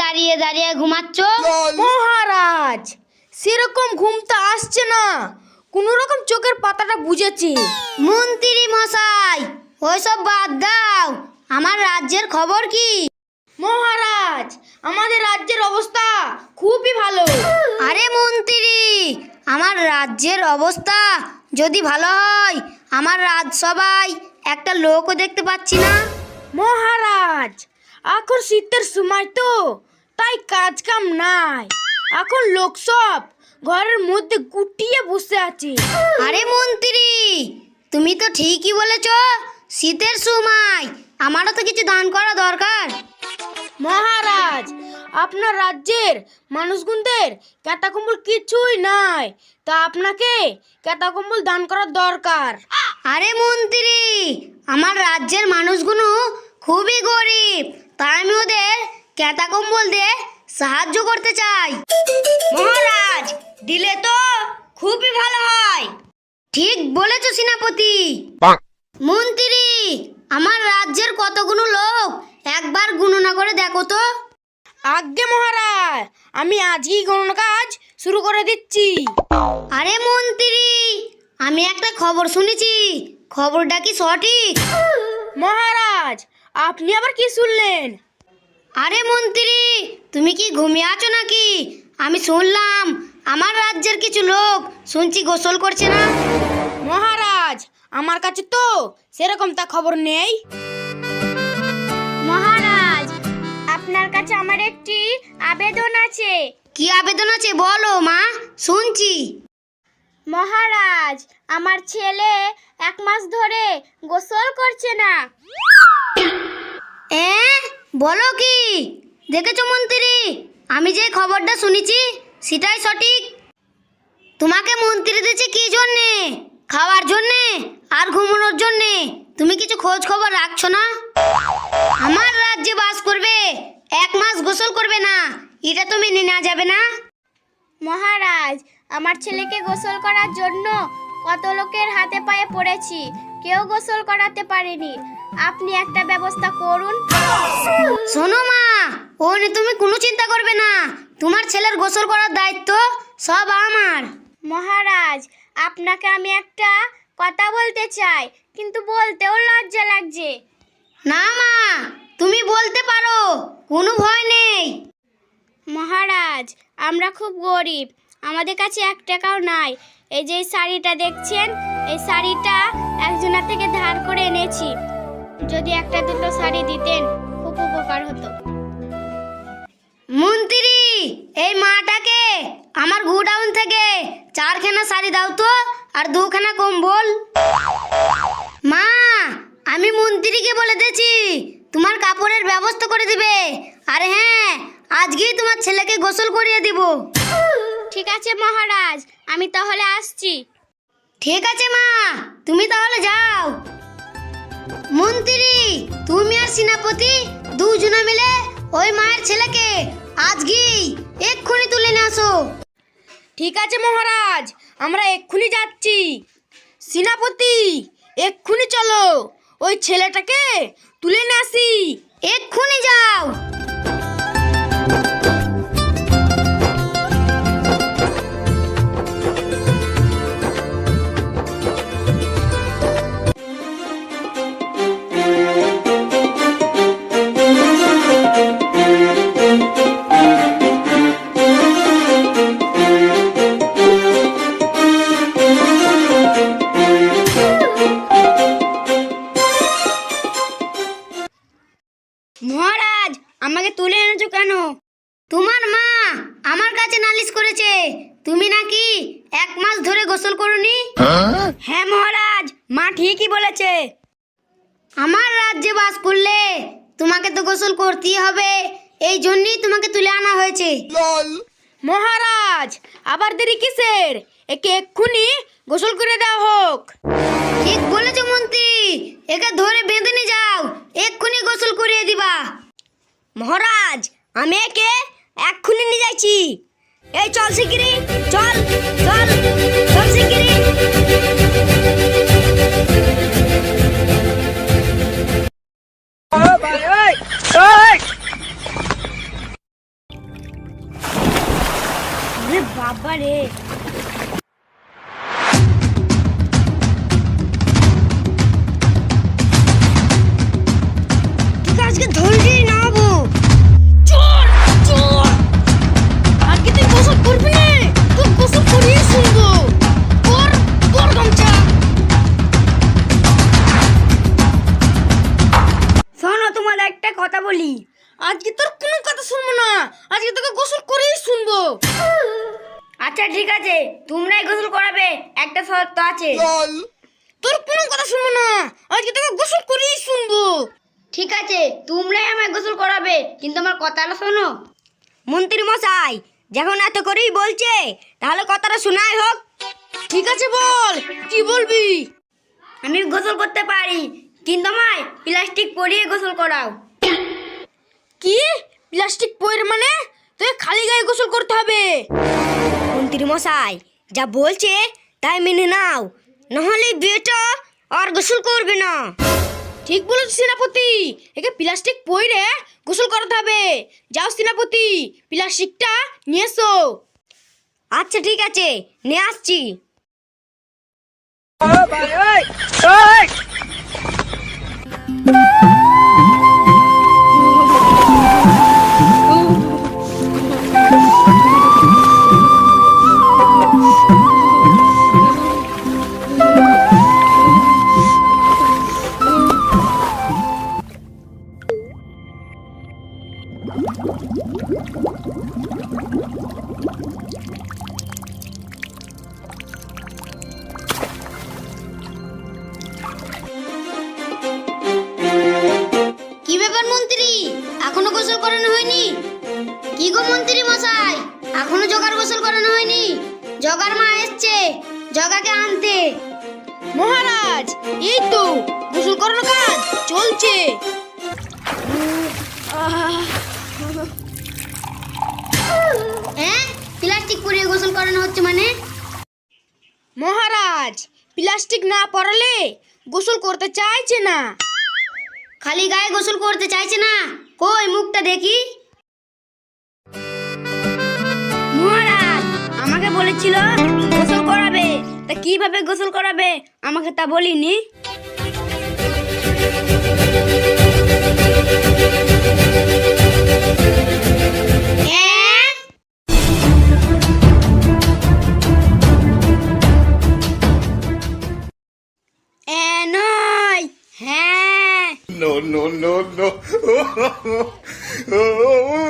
দাঁড়িয়ে দাঁড়িয়ে ঘুমাচ্ছ? মহারাজ সেরকম ঘুমটা আসছে না। কোনো রকম চোখের পাতাটা বুঝেছি। মন্ত্রী মশাই ওইসব বাদ দাও। আমার রাজ্যের খবর কি? মহারাজ আমাদের রাজ্যের অবস্থা খুবই ভালো। আরে মন্ত্রী আমার রাজ্যের অবস্থা যদি ভালো হয় আমার রাজসভায় একটা লোকও দেখতে পাচ্ছি না। মহারাজ এখন শীতের সময় তো তাই কাজ কাম নাই। এখন লোক সব ঘরের মধ্যে গুটিয়ে বসে আছে। আরে মন্ত্রী তুমি তো ঠিকই বলেছ শীতের সময় আমারও তো কিছু দান করা দরকার। মহারাজ আপনার রাজ্যের মানুষগুনদের কেতা কম্বল কিছুই নাই তা আপনাকে কেতা কম্বল দান করার দরকার। আরে মন্ত্রী আমার রাজ্যের মানুষগুলো খুবই গরিব। তাই আমি ওদের ক্যাতা কম্বল দিয়ে সাহায্য করতে চাই। মহারাজ দিলে তো খুবই ভালো হয়। ঠিক বলেছ সেনাপতি। মন্ত্রী আমার রাজ্যের কতগুলো লোক একবার গণনা করে দেখো তো। আজ্ঞে মহারাজ আমি আজকেই গণনা কাজ শুরু করে দিচ্ছি। আরে মন্ত্রী আমি একটা খবর শুনেছি। খবরটা কি সঠিক? মহারাজ আপনি আবার কি শুনলেন? আরে মন্ত্রী তুমি কি ঘুমিয়ে আছো নাকি? আমি শুনলাম আমার রাজ্যের কিছু লোক শুনছি গোসল করছে না। মহারাজ আমার কাছে তো সেরকম তা খবর নেই। মহারাজ আপনার কাছে আমার একটি আবেদন আছে। কি আবেদন আছে বলো মা শুনছি। মহারাজ, আমার ছেলে এক মাস ধরে গোসল করছে না। বলো কি? দেখেছ মন্ত্রী? আমি যে খবরটা শুনেছি, সেটাই সঠিক। তোমাকে মন্ত্রী দিয়েছে কি জন্যে? খাওয়ার জন্যে? আর ঘুমানোর জন্যে? তুমি কিছু খোঁজ খবর রাখছো না? আমার রাজ্যে বাস করবে, এক মাস গোসল করবে না। এটা তুমি মেনে নেওয়া যাবে না? মহারাজ আমার ছেলেকে গোসল করার জন্য কত লোকের হাতে পায়ে পড়েছি কেউ গোসল করাতে পারেনি। আপনি একটা ব্যবস্থা করুন। শোনো মা ও নিয়ে তুমি কোনো চিন্তা করবে না। তোমার ছেলের গোসল করার দায়িত্ব সব আমার। মহারাজ আপনাকে আমি একটা কথা বলতে চাই কিন্তু বলতেও লজ্জা লাগছে। না মা তুমি বলতে পারো কোনো ভয় নেই। মহারাজ আমরা খুব গরিব। আমাদের কাছে এক টাকাও নাই। এই যে শাড়িটা দেখছেন, এই শাড়িটা একজনের থেকে ধার করে এনেছি। যদি একটা দুটো শাড়ি দিতেন, খুব উপকার হতো। মন্ত্রী, এই মাটাকে আমার গোডাউন থেকে চারখানা শাড়ি দাও তো, আর দুখানা কম্বল। মা, আমি মন্ত্রীকে বলে দিয়েছি, তোমার কাপড়ের ব্যবস্থা করে দিবে। আর হ্যাঁ আজকেই তোমার ছেলেকে গোসল করিয়ে দিব। ঠিক আছে মহারাজ আমি তাহলে আসছি। ঠিক আছে মা তুমি তাহলে যাও। মন্ত্রী তুমি আর সেনাপতি দুজনে মিলে ওই মায়ের ছেলেকে আজকেই এক্ষুনি তুলে নিয়ে আসো। ঠিক আছে মহারাজ আমরা এক্ষুনি যাচ্ছি। সেনাপতি এক্ষুনি চলো ওই ছেলেটাকে তুলে নিয়ে আসি। এক্ষুনি যাও। আমাকে তুলে এনেছো কেন? তোমার মা আমার কাছে নালিশ করেছে। তুমি নাকি এক মাস ধরে গোসল করনি? হ্যাঁ মহারাজ মা ঠিকই বলেছে। আমার রাজ্যে বাস করলে তোমাকে তো গোসল করতেই হবে। এই জন্যই তোমাকে তুলে আনা হয়েছে। মহারাজ আবার দেরি কিসের? একে এক্ষুনি গোসল করে দেওয়া হোক। ঠিক বলেছ মন্ত্রী। আমি একে এক্ষুনি নিয়ে যাচ্ছি। এই চল শিগগিরি চল চল চল শিগগিরি বাবা রে। শোনো তোমাদের একটা কথা বলি। আজকে তোর কোনো কথা শুনব না। আজকে তোকে গোসল করেই শুনব। আচ্ছা ঠিক আছে। তোমরাই গোসল করাবে। একটা শর্ত আছে। তোর কোনো কথা শুনব না। আজকে তোকে গোসল করেই শুনব। ঠিক আছে তোমরাই আমায় গোসল করাবে। কিন্তু আমার কথাটা শোনো। মন্ত্রী মশাই যখন এত করেই বলছে তাহলে কথাটা শোনাই হোক। ঠিক আছে বল কি বলবি? আমি গোসল করতে পারি কিন্তু আমায় প্লাস্টিক পরিয়ে গোসল করাও। কি? প্লাস্টিক পয়ের মানে? তোকে খালি গায়ে গোসল করতে হবে। মন্ত্রী মশাই, যা বলছে তাই মেনে নাও। নাহলে বিয়েটা আর গোসল করবে না। ঠিক বলেছিস সেনাপতি। একে প্লাস্টিক পইরে গোসল করাতে হবে। যাও, সেনাপতি, প্লাস্টিকটা নিয়ে এসো। আচ্ছা ঠিক আছে, নিয়ে আসছি। কি করানো হয়নি? কি গো মন্ত্রী মশাই? এখনও জগার গোসল করানো হয়নি? জগার মা এসছে জগাকে আনতে। মহারাজ, এই তো, গোসল করানো কাজ চলছে। হ্যাঁ প্লাস্টিক পরিয়ে গোসল করানো হচ্ছে মানে? মহারাজ, প্লাস্টিক না পরালে গোসল করতে চাইছে না। খালি গায়ে গোসল করতে চাইছে না? কই মুখটা দেখি? মহারাজ, আমাকে বলেছিল গোসল করাবে। তা কীভাবে গোসল করাবে? আমাকে তা বলিনি। oh, oh, oh, oh.